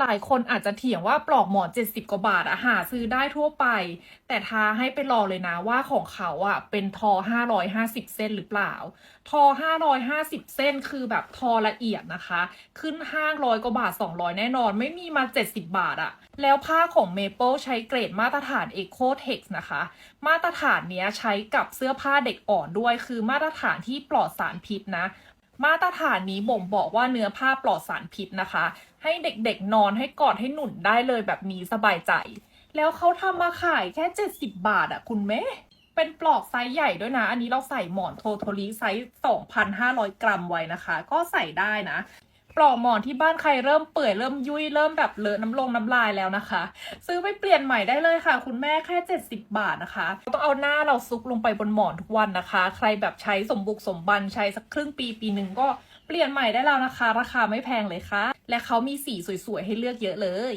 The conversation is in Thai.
หลายคนอาจจะเถียงว่าปลอกหมอน70 กว่าบาทอะหาซื้อได้ทั่วไป แต่ท้าให้ไปลองเลยนะว่าของเขาอะเป็นทอ 550 เส้นหรือเปล่า ทอ 550 เส้นคือแบบทอละเอียดนะคะ ขึ้นห้างร้อยกว่าบาท 200 แน่นอนไม่มีมา 70 บาทอะแล้วผ้าของเมเปิลใช้เกรดมาตรฐาน Eco Tex นะคะ มาตรฐานเนี้ยใช้กับเสื้อผ้าเด็กอ่อนด้วย คือมาตรฐานที่ปลอดสารพิษนะ มาตรฐานนี้บ่งบอกว่าเนื้อผ้าปลอดสารพิษนะคะ ให้เด็กๆนอนให้กอดให้หนุนได้เลยแบบนี้สบายใจ แล้วเขาทำมาขายแค่ 70 บาทอะคุณแม่เป็นปลอกไซส์ใหญ่ด้วยนะ อันนี้เราใส่หมอนโทโทริไซส์ 2,500 กรัมไว้นะคะ ก็ใส่ได้นะ ปลอกหมอนที่บ้านใครเริ่มเปื่อยเริ่มยุ่ยเริ่มแบบเลอะน้ำลงน้ำลายแล้วนะคะ ซื้อไปเปลี่ยนใหม่ได้เลยค่ะ คุณแม่แค่ 70 บาทนะคะต้องเอาหน้าเราซุกลงไปบนหมอนทุกวันนะคะ ใครแบบใช้สมบุกสมบันใช้สักครึ่งปีปีหนึ่งก็เปลี่ยนใหม่ได้แล้วนะคะ ราคาไม่แพงเลยค่ะ และเขามีสีสวยๆให้เลือกเยอะเลย